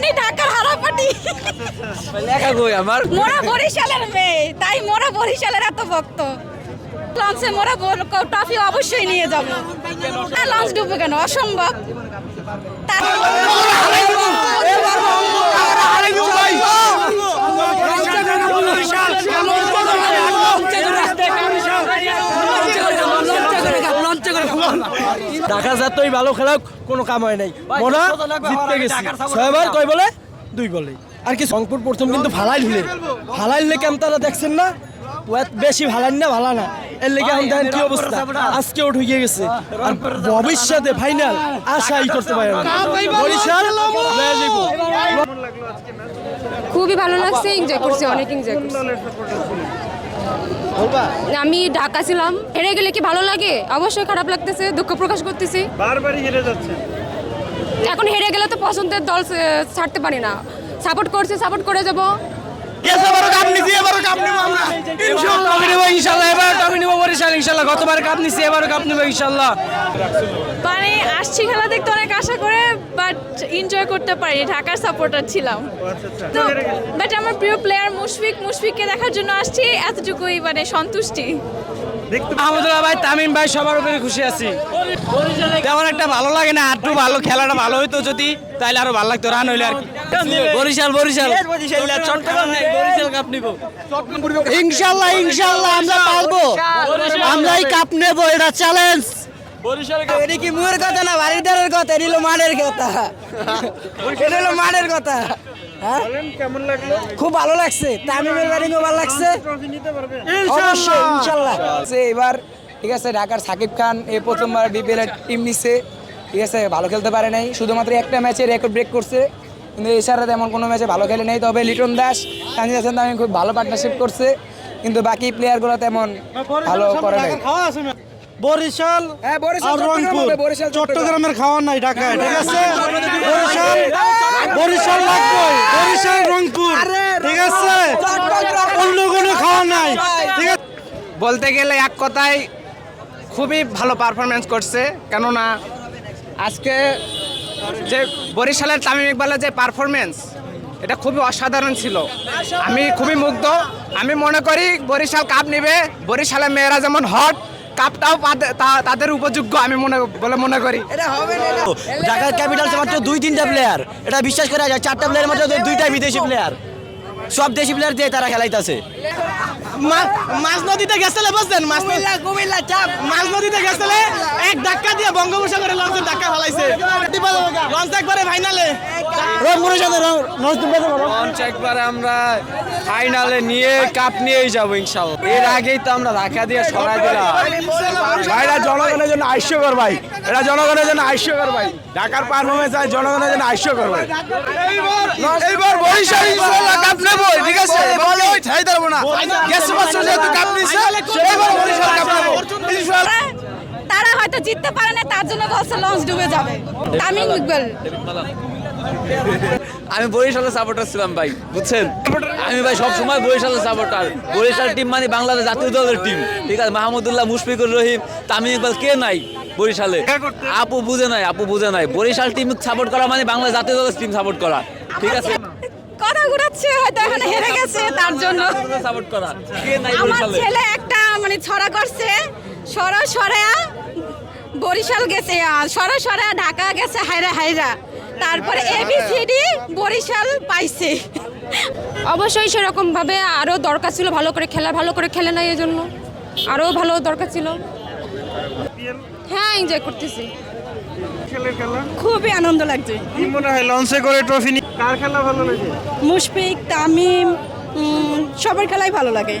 উনি ঢাকার হারাপাটি। লেখা কই আমার। মোরা বরিশালের মেয়ে তাই মোরা বরিশালের এত ভক্ত। লঞ্চে মোরা ট্রফি অবশ্যই নিয়ে যাব। লঞ্চ ডুববে কেন? অসম্ভব। তার ঢাকা যতই ভালো খেলাক কোনো কাম হয় নাই। মোরা জিততে গেছি। ছয়বার কয় বলে? দুই বলে। আর কি রংপুর প্রথম কিন্তু ভালাই ঢুলে ভালাই ঢুলে কেমন তারা দেখছেন না? বেশি ভালান না ভালা না। এর লেগে এখন দেখেন কি অবস্থা। আজকেও ঢুকে গেছে। আর ভবিষ্যতে ফাইনাল আশাই করতে পারে না। বরিশাল খুবই ভালো লাগছে এনজয় করছি অনেক এনজয় করছি। আমি ঢাকা ছিলাম। হেরে গেলে কি ভালো লাগে? অবশ্যই খারাপ লাগতেছে দুঃখ প্রকাশ করতেছি। বারবারই হেরে যাচ্ছে। এখন হেরে গেলে তো পছন্দের দল ছাড়তে পারি না। সাপোর্ট করছি সাপোর্ট করে যাব ট্রফি নিবো ইনশাল্লাহ এবার ট্রফি নিবো বরিশাল ইনশাল্লাহ গতবার কাপ নিছি এবারও কাপ নিবো ইনশাল্লাহ মানে আসছি খেলা দেখতে অনেক আশা করে বাট এনজয় করতে পারি ঢাকার সাপোর্টার ছিলাম। তো বাট আমার প্রিয় প্লেয়ার মুশফিক মুশফিককে দেখার জন্য আসছি এতটুকুই মানে সন্তুষ্টি। আহমদুল্লাহ ভাই তামিম ভাই সবার উপরে খুশি আছি। তেমন একটা ভালো লাগে না একটু ভালো খেলাটা ভালো হইতো যদি তাহলে আরও ভালো লাগতো রান হইলে আর বরিশাল বরিশাল। চট্টগ্রাম বরিশাল কাপ নিব। ইনশাল্লাহ ইনশাল্লাহ আমরা পারব আমরাই কাপ নেব এটা চ্যালেঞ্জ এটা কি মুয়ের কথা না? বাড়ির কথা? এটা হলো মাঠের কথা। এটা হলো মাঠের কথা। হ্যাঁ? কেমন লাগল? খুব ভালো লাগছে। তামিমের ব্যাটিংও ভালো লাগছে। ট্রফি নিতে পারবে। অবশ্যই ইনশাল্লাহ এবার ঠিক আছে ঢাকার সাকিব খান এই প্রথমবার বিপিএল টিম নিচ্ছে ঠিক আছে ভালো খেলতে পারে নাই। শুধুমাত্র একটা ম্যাচে রেকর্ড ব্রেক করছে। কিন্তু এছাড়া তেমন কোনো ম্যাচে ভালো খেলে নেই। তবে লিটন দাস তানজিদ হাসান তামিম খুব ভালো পার্টনারশিপ করছে। কিন্তু বাকি প্লেয়ারগুলো তেমন ভালো করে নাই। বরিশাল হ্যাঁ, বরিশাল, রংপুর। বরিশাল, চট্টগ্রামের খাওয়া নাই ঢাকায় ঠিক আছে? বরিশাল বরিশাল লাগবে। বরিশাল রংপুর ঠিক আছে? অন্য কোনো খাওয়া নাই ঠিক আছে? বলতে গেলে এক কথায় খুবই ভালো পারফরমেন্স করছে কেননা আজকে যে বরিশালের তামিম ইকবালের যে পারফরমেন্স এটা খুবই অসাধারণ ছিল। আমি খুবই মুগ্ধ। আমি মনে করি বরিশাল কাপ নেবে। বরিশালের মেয়েরা যেমন হট কাপটাও তা- তাদের উপযোগ্য আমি মনে বলে মনে করি। ঢাকার ক্যাপিটালস মাত্র দুই তিনটা প্লেয়ার এটা বিশ্বাস করা যায় চারটা প্লেয়ার মাত্র দুইটাই বিদেশি প্লেয়ার সব দেশি প্লেয়ার দিয়ে তারা খেলাইতেছে। মাছ নদীতে গেছিলে বুঝলেন মাছ কুমিল্লা চাপ। মাছ নদীতে গেছিলে? এক ধাক্কা দিয়ে বঙ্গোপসাগরে লঞ্চের ধাক্কা ফেলাইছে। লঞ্চ একবারে ফাইনালে রংপুরের সাথে লঞ্চ একবারে আমরা ফাইনালে নিয়ে কাপ নিয়েই যাব ইনশাল্লাহ এর আগেই তো আমরা ঢাকা দিয়ে সরাই দিলাম। ভাই জনগণের জন্য ভাই। এটা জনগণের জন্য ভাই। ঢাকার পারফরমেন্স আর জনগণের জন্য ভাই। এইবার বরিশাল ইনশাআল্লাহ কাপ নেব ঠিক আছে বলে ওই ছাই ধরবো না। গেছে বছর যেহেতু কাপ নিছে এইবার বরিশাল কাপ নেব। তারা হয়তো জিততে পারে না তার জন্য বলছে লঞ্চ ডুবে যাবে। তামিম ইকবাল। আমি বরিশালের সাপোর্টার ছিলাম ভাই বুঝছেন? আমি ভাই সব সময় বরিশালের সাপোর্টার বরিশাল টিম মানে বাংলাদেশ জাতীয় দলের টিম ঠিক আছে? মাহমুদুল্লাহ মুশফিকুর রহিম তামিম ইকবাল কে নাই বরিশালে? আপু বুঝে নাই আপু বুঝে নাই। বরিশাল টিম সাপোর্ট করা মানে বাংলাদেশ জাতীয় দলের টিম সাপোর্ট করা। ঠিক আছে? কথা ঘুরাচ্ছে হয়তো এখন হেরে গেছে তার জন্য। সাপোর্ট করা। কে নাই আমার বরিশালে? ছেলে একটা মানে ছড়া করছে। সরা সরা বরিশাল গেছে আর সরা সরা ঢাকা গেছে হাইরা হাইরা তারপরে এবিসিডি বরিশাল পাইছে। অবশ্যই সেরকম ভাবে আরও দরকার ছিল ভালো করে খেলা ভালো করে খেলে না এই জন্য আরও ভালো দরকার ছিল। হ্যাঁ এনজয় করতেছি। খেলের খেলা? খুবই আনন্দ লাগছে। কি মনে হয় লঞ্চে করে ট্রফি নিয়ে কার খেলা ভালো লাগে? মুশফিক তামিম সবার খেলাই ভালো লাগে।